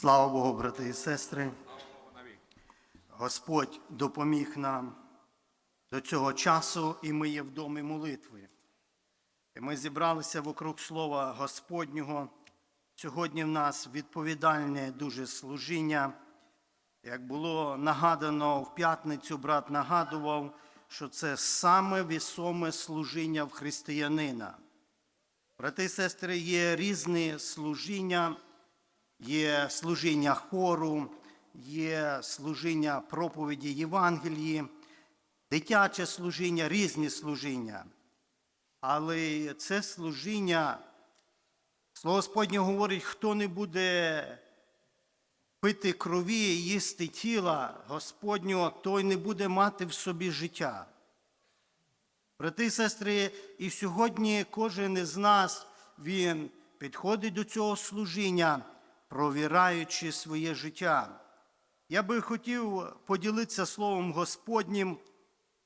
Слава Богу, брати і сестри. Господь допоміг нам до цього часу, і ми є в домі молитви. І ми зібралися вокруг Слова Господнього. Сьогодні в нас відповідальне дуже служіння. Як було нагадано в п'ятницю, брат нагадував, що це саме вісоме служіння в християнина. Брати і сестри, є різні служіння, є служіння хору, є служіння проповіді Євангелії, дитяче служіння, різні служіння. Але це служіння, Слово Господнє говорить, хто не буде пити крові їсти тіла Господнього, той не буде мати в собі життя. Брати і сестри, і сьогодні кожен із нас він підходить до цього служіння, провіраючи своє життя. Я би хотів поділитися Словом Господнім,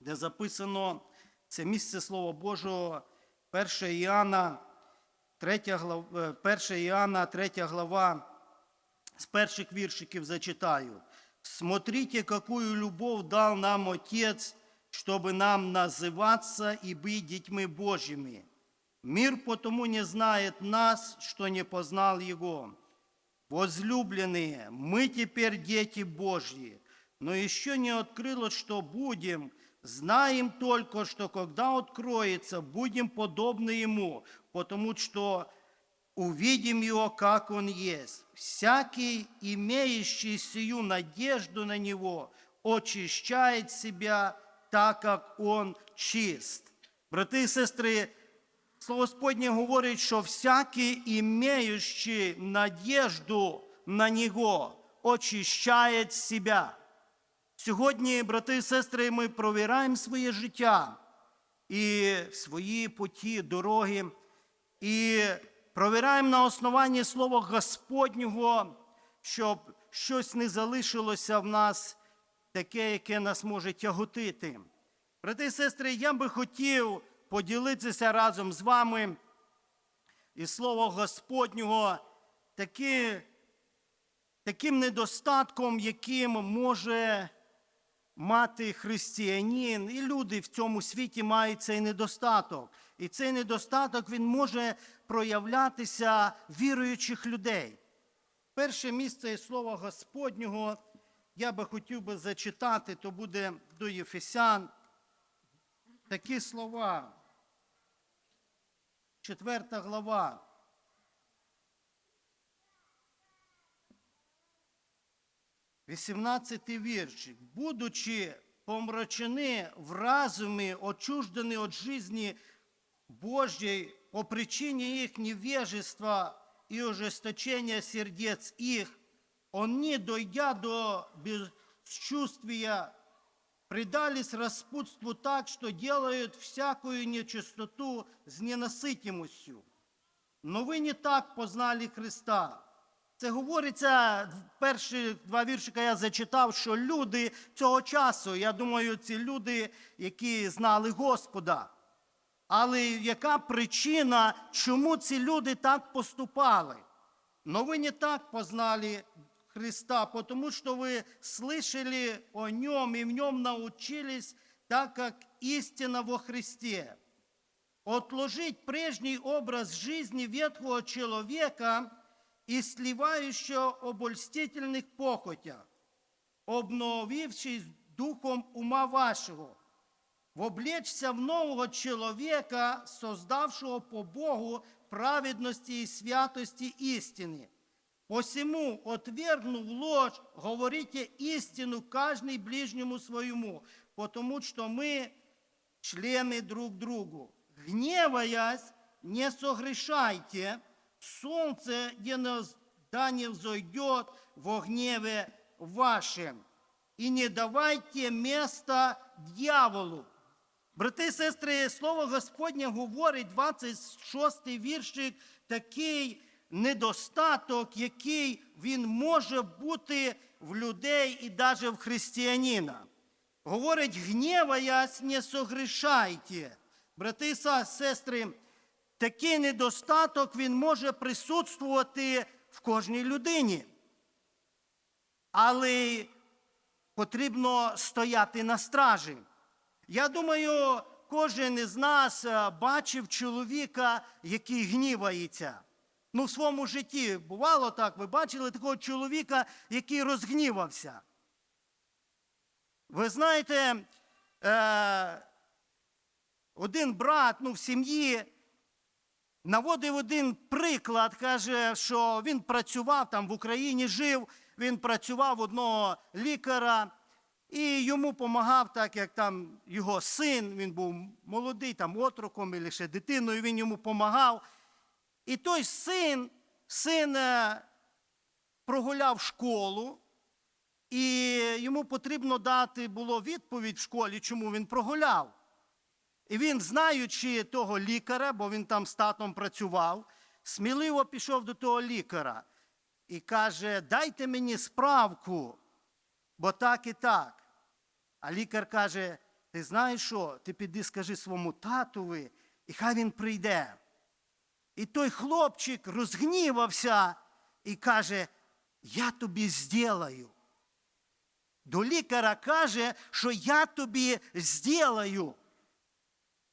де записано це місце Слова Божого, 1 Іоанна, 3 глава, 1 Іоанна, 3 глава, с перших віршиків зачитаю. «Смотрите, какую любовь дал нам Отец, чтобы нам называться и быть детьми Божьими. Мир потому не знает нас, что не познал Его. Возлюбленные, мы теперь дети Божьи, но еще не открылось, что будем. Знаем только, что когда откроется, будем подобны Ему, потому что увидим Его, как Он есть. Всякий, имеющий сию надежду на Него, очищает себя так, как Он чист. Брати і сестри, Слово Господнє говорить, що всякий, імеючий надежду на Нього, очищає себе. Сьогодні, брати і сестри, ми провіраємо своє життя і свої путі, дороги, і провіраємо на основанні Слова Господнього, щоб щось не залишилося в нас таке, яке нас може тяготити. Брати і сестри, я би хотів поділитися разом з вами із Слова Господнього таки, таким недостатком, яким може мати християнин, і люди в цьому світі мають цей недостаток. І цей недостаток він може проявлятися віруючих людей. Перше місце із Слова Господнього я би хотів би зачитати, то буде до Єфесян. Такі слова. Четверта глава. Вісімнадцятий віршик. Будучи помрачені в разумі, отчуждені від жизни Божьей по причине их невежества и ожесточения сердец их, они, дойдя до бесчувствия, предались распутству так, что делают всякую нечистоту с ненасытимостью. Но ви не так познали Христа. Це говориться, перші два віршика я зачитав, що люди цього часу, я думаю, ці люди, які знали Господа. Але яка причина, чому ці люди так поступали? Но ви не так познали Христа, потому что вы слышали о Нем и в Нем научились, так как истина во Христе. Отложить прежний образ жизни ветхого человека и сливающего обольстительных похотях, обновившись духом ума вашего, воблечься в нового человека, создавшего по Богу праведности и святости истины. Посему, отвергнув ложь, говорите истину каждый ближнему своему, потому что мы члены друг другу. Гневаясь, не согрешайте, солнце не нас- да не взойдет во гневе вашем, и не давайте места дьяволу. Брати і сестри, слово Господнє говорить, 26-й віршик, такий недостаток, який він може бути в людей і навіть в християнина. Говорить, гніваясь, не согрешайте. Брати і сестри, такий недостаток він може присутствувати в кожній людині. але потрібно стояти на стражі. Я думаю, кожен із нас е, бачив чоловіка, який гнівається. Ну, в своєму житті бувало так, ви бачили такого чоловіка, який розгнівався. Ви знаєте, е, один брат ну, в сім'ї наводив один приклад, каже, що він працював там в Україні, жив, він працював одного лікаря, і йому допомагав, так як там його син, він був молодий, там отроком і лише дитиною, він йому допомагав. І той син, син е, прогуляв школу, і йому потрібно дати було відповідь в школі, чому він прогуляв. І він, знаючи того лікаря, бо він там з татом працював, сміливо пішов до того лікаря і каже: Дайте мені справку, бо так і так. А лікар каже: Ти знаєш що? Ти піди скажи своєму татові, і хай він прийде. І той хлопчик розгнівався і каже: Я тобі зділаю. До лікаря каже, що я тобі зділаю.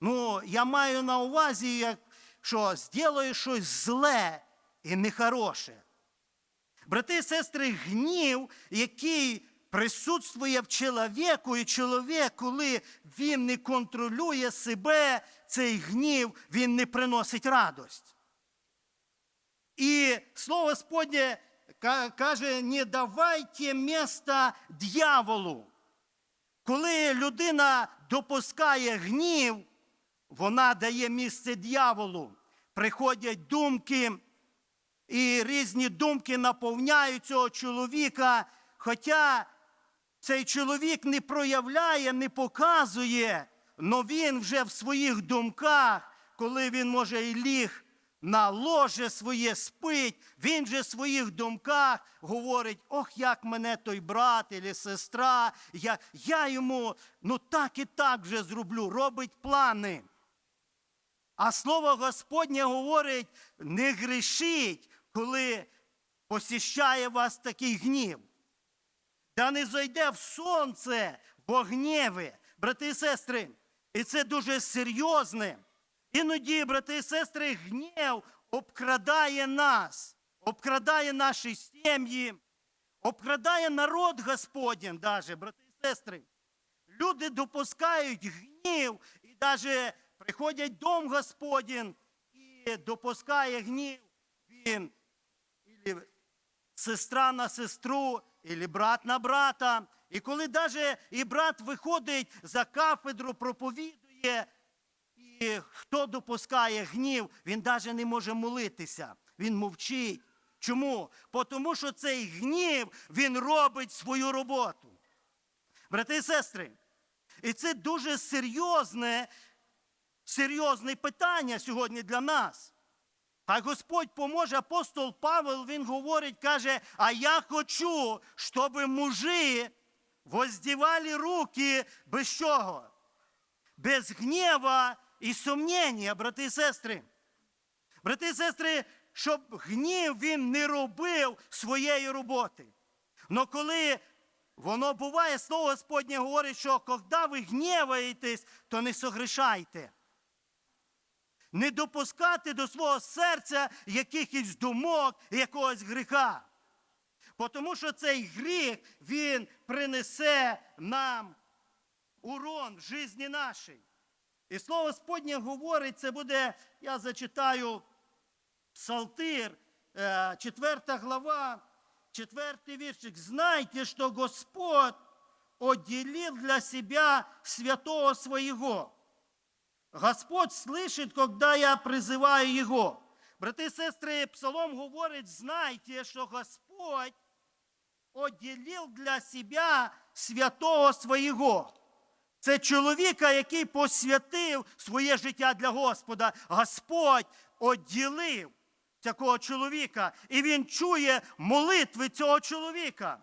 Ну, я маю на увазі, що зділаю щось зле і нехороше. Брати і сестри, гнів, який присутствує в чоловіку, і чоловік, коли він не контролює себе, цей гнів, він не приносить радость. І слово Господнє каже: не давайте міста дьяволу. Коли людина допускає гнів, вона дає місце дьяволу. Приходять думки, і різні думки наповняють цього чоловіка. Хоча цей чоловік не проявляє, не показує, але він вже в своїх думках, коли він може і ліг на ложе своє спить, він же в своїх думках говорить: ох, як мене той брат і сестра, я, я йому ну так і так вже зроблю, робить плани. А слово Господнє говорить: не грішіть, коли посіщає вас такий гнів. Та не зайде в сонце, бо гнєви, брати і сестри. І це дуже серйозне. Іноді, брати і сестри, гнів обкрадає нас, обкрадає наші сім'ї, обкрадає народ Господній, даже, брати і сестри. Люди допускають гнів і навіть приходять дом Господень і допускає гнів. Він сестра на сестру, ілі брат на брата. І коли навіть і брат виходить за кафедру, проповідує, і хто допускає гнів, він навіть не може молитися. Він мовчить. Чому? Тому що цей гнів він робить свою роботу. Брати і сестри, і це дуже серйозне, серйозне питання сьогодні для нас. А Господь поможе, апостол Павел, він говорить, каже, а я хочу, щоб мужі воздівали руки без чого? Без гнєва і сумніння, брати і сестри. Брати і сестри, щоб гнів він не робив своєї роботи. Но коли воно буває, слово Господнє говорить, що коли ви гніваєтесь, то не согрішайте. Не допускати до свого серця якихось думок, якогось гріха. Тому що цей гріх, він принесе нам урон в житті нашій. І слово Господнє говорить, це буде, я зачитаю Псалтир, 4 глава, 4 віршик. Знайте, що Господь отделил для себя святого своего. Господь слышит, когда я призываю Его. Брати і сестри, Псалом говорить, знайте, що Господь отделил для себя святого свого. Це чоловіка, який посвятив своє життя для Господа. Господь оділив такого чоловіка, і він чує молитви цього чоловіка.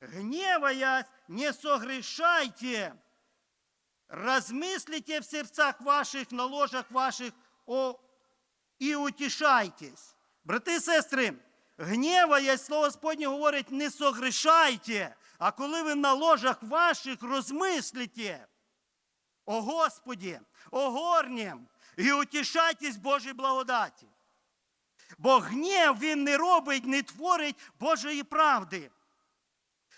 Гневаясь, не согрешайте, размыслите в сердцах ваших, на ложах ваших о, і утішайтесь. Брати і сестри, гніває, слово Господнє говорить, не согрешайте, а коли ви на ложах ваших розмислите о Господі, о горнім, і утішайтесь Божій благодаті. Бо гнів він не робить, не творить Божої правди.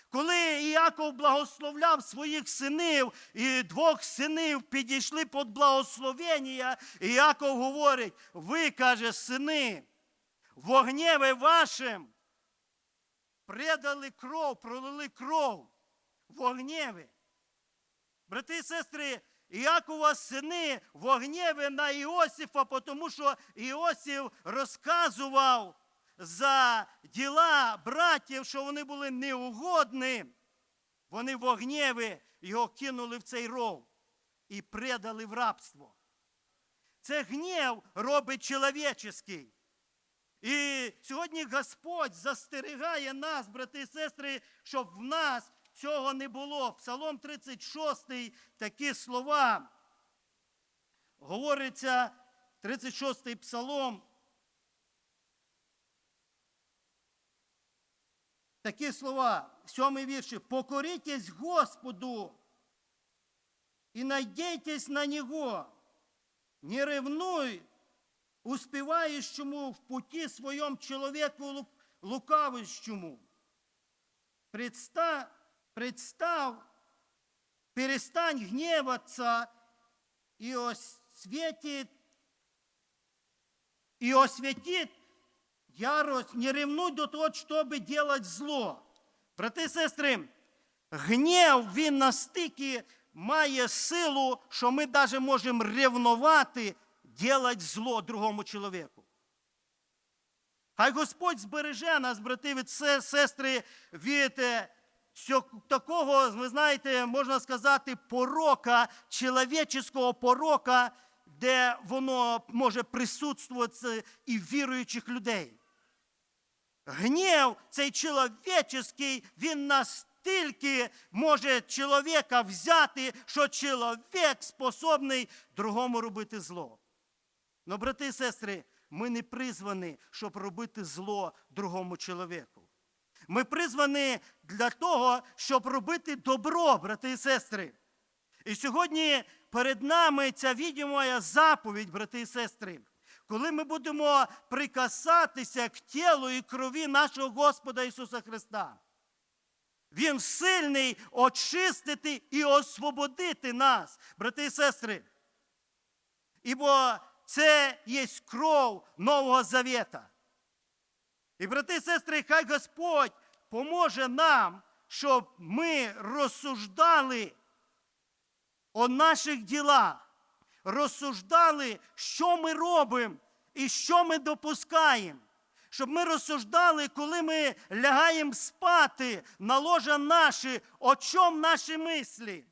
Коли Іаков благословляв своїх синів, і двох синів підійшли під благословення, Іаков говорить: ви, каже, сини, во гневі вашим предали кров, пролили кров во. Брати і сестри, Іакова сини в на Іосифа, тому що Іосиф розказував за діла братів, що вони були неугодні. Вони в його кинули в цей ров і предали в рабство. Це гнів робить чоловічий. І сьогодні Господь застерігає нас, брати і сестри, щоб в нас цього не було. Псалом 36, такі слова. Говориться 36-й псалом. Такі слова, сьомий вірші. Покоритесь Господу и надейтесь на Него. Не ревнуй успевающему в пути своем человеку лу- лукавищему. Предста- представ, перестань гневаться и осветит, и осветит ярость, не ревнуй до того, чтобы делать зло. Брати і сестри, гнів він настільки має силу, що ми навіть можемо ревнувати, делать зло другому чоловіку. Хай Господь збереже нас, брати від сестри, від такого, ви знаєте, можна сказати, порока, чоловічого порока, де воно може присутствувати і віруючих людей. Гнів цей чоловічий, він настільки може чоловіка взяти, що чоловік способний другому робити зло. Но, брати і сестри, ми не призвані, щоб робити зло другому чоловіку. Ми призвані для того, щоб робити добро, брати і сестри. І сьогодні перед нами ця відома заповідь, брати і сестри. Коли ми будемо прикасатися к тілу і крові нашого Господа Ісуса Христа, Він сильний очистити і освободити нас, брати і сестри. Ібо це є кров Нового Завета. І, брати і сестри, хай Господь поможе нам, щоб ми розсуждали о наших ділах, розсуждали, що ми робимо і що ми допускаємо. Щоб ми розсуждали, коли ми лягаємо спати на ложа наші, о чому наші мислі.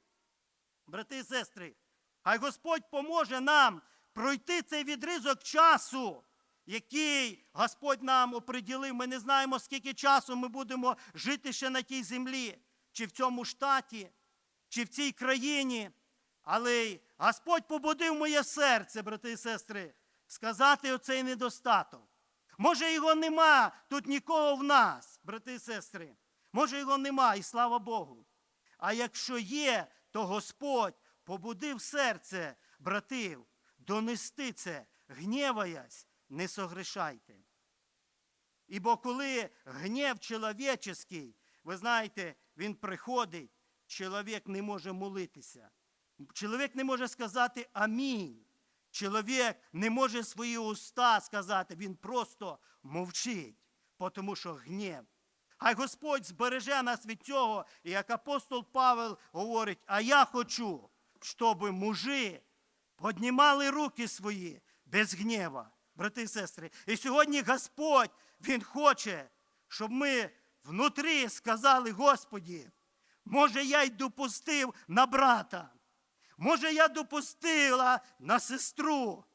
Брати і сестри, хай Господь поможе нам пройти цей відрізок часу, який Господь нам оприділив. Ми не знаємо, скільки часу ми будемо жити ще на тій землі, чи в цьому штаті, чи в цій країні. Але Господь побудив моє серце, брати і сестри, сказати оцей недостаток. Може, його нема тут нікого в нас, брати і сестри. Може, його нема, і слава Богу. А якщо є, то Господь побудив серце братів донести це, гніваясь, не согрешайте. Ібо коли гнів чоловічий, ви знаєте, він приходить, чоловік не може молитися. Чоловік не може сказати амінь. Чоловік не може свої уста сказати, він просто мовчить, тому що гнів. Хай Господь збереже нас від цього, і як апостол Павел говорить, а я хочу, щоб мужі піднімали руки свої без гнєва, брати і сестри. І сьогодні Господь, Він хоче, щоб ми внутрі сказали, Господі, може, я й допустив на брата. Може, я допустила на сестру.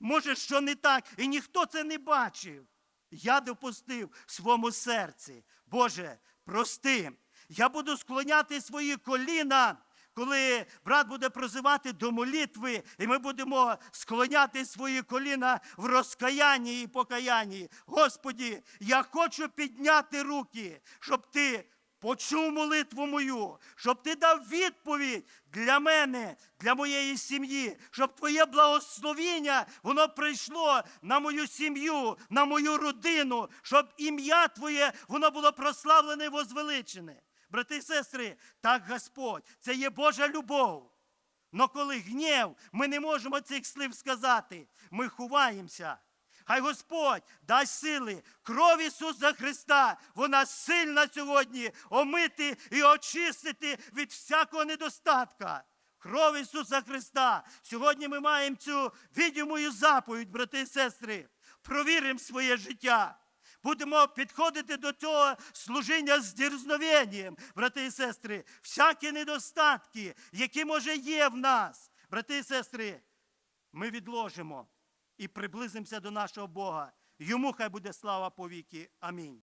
Може, що не так, і ніхто це не бачив. Я допустив в своєму серці. Боже, прости. Я буду склоняти свої коліна, коли брат буде прозивати до молитви, і ми будемо склоняти свої коліна в розкаянні і покаянні. Господі, я хочу підняти руки, щоб ти почув молитву мою, щоб ти дав відповідь для мене, для моєї сім'ї, щоб твоє благословіння воно прийшло на мою сім'ю, на мою родину, щоб ім'я Твоє воно було прославлене і возвеличене. Брати і сестри, так Господь, це є Божа любов. Но коли гнів, ми не можемо цих слів сказати. Ми ховаємося. Хай Господь дасть сили. Кров Ісуса Христа, вона сильна сьогодні омити і очистити від всякого недостатка. Кров Ісуса Христа. Сьогодні ми маємо цю відьмою заповідь, брати і сестри. Провіримо своє життя. Будемо підходити до цього служіння з дірзновенням, брати і сестри. Всякі недостатки, які може є в нас, брати і сестри, ми відложимо і приблизимося до нашого Бога. Йому хай буде слава повіки. Амінь.